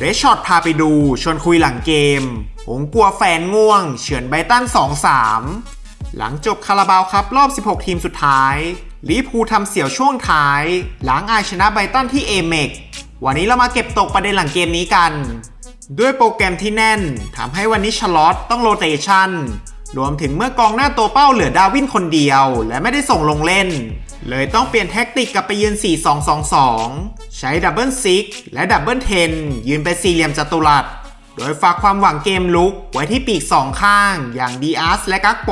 เรชช็อตพาไปดูชวนคุยหลังเกมผมกลัวแฟนง่วง เฉือนไบตัน 2-3 หลังจบคาราบาวครับรอบ 16 ทีมสุดท้ายลิพูทำเสี่ยวช่วงท้าย หลังอายชนะไบตันที่เอเมกวันนี้เรามาเก็บตกประเด็นหลังเกมนี้กัน ด้วยโปรแกรมที่แน่นทำให้วันนี้ชลอตต้องโรเตชันรวมถึงเมื่อกองหน้าตัวเป้าเหลือดาวินคนเดียว และไม่ได้ส่งลงเล่น เลยต้องเปลี่ยนแท็กติกกลับไปยืน 4-2-2-2 ใช้ดับเบิลซิกและดับเบิลเทนยืนเป็นสี่เหลี่ยมจัตุรัส โดยฝากความหวังเกมลุกไว้ที่ปีกสองข้างอย่างดีอาร์สและกักโป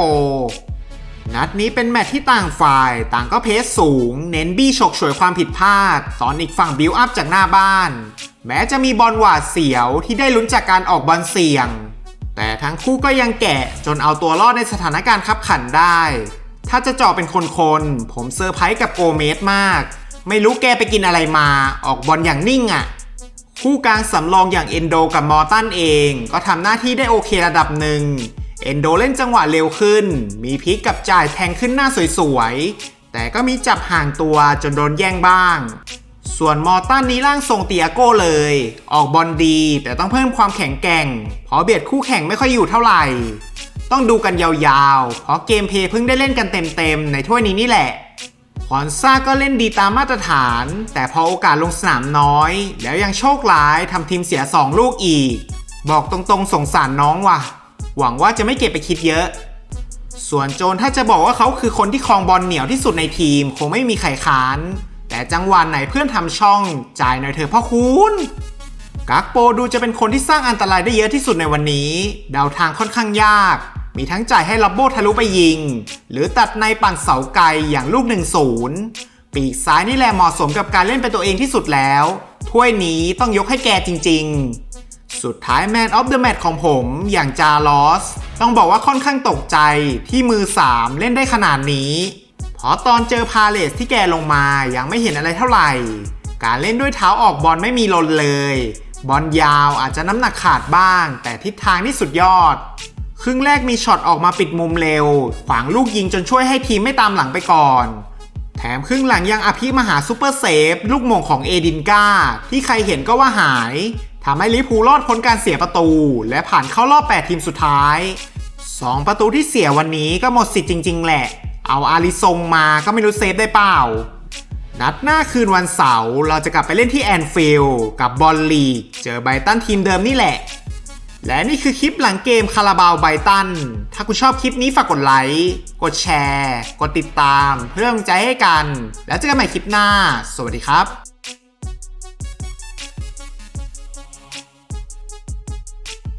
นัดนี้เป็นแมตช์ที่ต่างฝ่ายต่างก็เพสสูง เน้นบี้ฉกฉวยความผิดพลาด ตอนอีกฝั่งบิวอัพจากหน้าบ้าน แม้จะมีบอลหวาดเสียวที่ได้ลุ้นจากการออกบอลเสี่ยง แต่ทั้งคู่ก็ยังแกะจนเอาตัวรอดในสถานการณ์คับขันได้ ถ้าจะเจาะเป็นคนๆผมเซอร์ไพรส์กับโกเมสมาก ไม่รู้แกไปกินอะไรมาออกบอลอย่างนิ่งอะ่ะ คู่กลางสำรองอย่างเอนโดกับมอร์ตันเอง ก็ทำหน้าที่ได้โอเคระดับหนึ่งเอนโดเล่นจังหวะเร็วขึ้น มีพลิกกับจ่ายแทงขึ้นหน้าสวยๆ แต่ก็มีจับห่างตัวจนโดนแย่งบ้าง ส่วนมอร์ตันนี้ร่างทรงเตียโก้เลย ออกบอลดี แต่ต้องเพิ่มความแข็งแกร่ง เพราะเบียดคู่แข่งไม่ค่อยอยู่เท่าไหร่ ต้องดูกันยาวๆ เพราะเกมเพย์เพิ่งได้เล่นกันเต็มๆ ในถ้วยนี้นี่แหละ คอนซาก็เล่นดีตามมาตรฐาน แต่พอโอกาสลงสนามน้อย แล้วยังโชคร้ายทำทีมเสีย 2 ลูกอีก บอกตรงๆสงสารน้องว่ะ หวังว่าจะไม่เก็บไปคิดเยอะ ส่วนโจนถ้าจะบอกว่าเขาคือคนที่ครองบอลเหนียวที่สุดในทีม คงไม่มีใครค้าน แต่จังหวะไหนเพื่อนทำช่อง จ่ายหน่อยเถอะพ่อคุณกักโปดูจะเป็นคนที่สร้างอันตรายได้เยอะที่สุดในวันนี้ เดาทางค่อนข้างยาก มีทั้งจ่ายให้ลับโบทะลุไปยิง หรือตัดในปั่นเสาไกลอย่างลูก 1-0 ปีกซ้ายนี่แหละเหมาะสมกับการเล่นเป็นตัวเองที่สุดแล้ว ถ้วยนี้ต้องยกให้แกจริง ๆ สุดท้ายแมนออฟเดอะแมตของผมอย่างจาลอส ต้องบอกว่าค่อนข้างตกใจที่มือ 3 เล่นได้ขนาดนี้ เพราะตอนเจอพาเลสที่แกลงมายังไม่เห็นอะไรเท่าไหร่ การเล่นด้วยเท้าออกบอลไม่มีลนเลย บอลยาวอาจจะน้ำหนักขาดบ้าง แต่ทิศทางนี่สุดยอด ครึ่งแรกมีช็อตออกมาปิดมุมเร็ว ขวางลูกยิงจนช่วยให้ทีมไม่ตามหลังไปก่อน แถมครึ่งหลังยังอภิมหาซูเปอร์เซฟ ลูกมงของเอดินกาที่ใครเห็นก็ว่าหายทำให้ลิพูลรอดพ้นการเสียประตู และผ่านเข้ารอบ 8 ทีมสุดท้าย 2 ประตูที่เสียวันนี้ก็หมดสิทธิ์จริง ๆ แหละ เอาอาริซงมาก็ไม่รู้เซฟได้เปล่า นัดหน้าคืนวันเสาร์เราจะกลับไปเล่นที่แอนฟิลด์กับบอลลีก เจอไบตันทีมเดิมนี่แหละ และนี่คือคลิปหลังเกมคาราบาวไบตัน ถ้าคุณชอบคลิปนี้ฝากกดไลค์ กดแชร์ กดติดตาม เพื่อเป็นกำลังใจให้กัน แล้วเจอกันใหม่คลิปหน้า สวัสดีครับ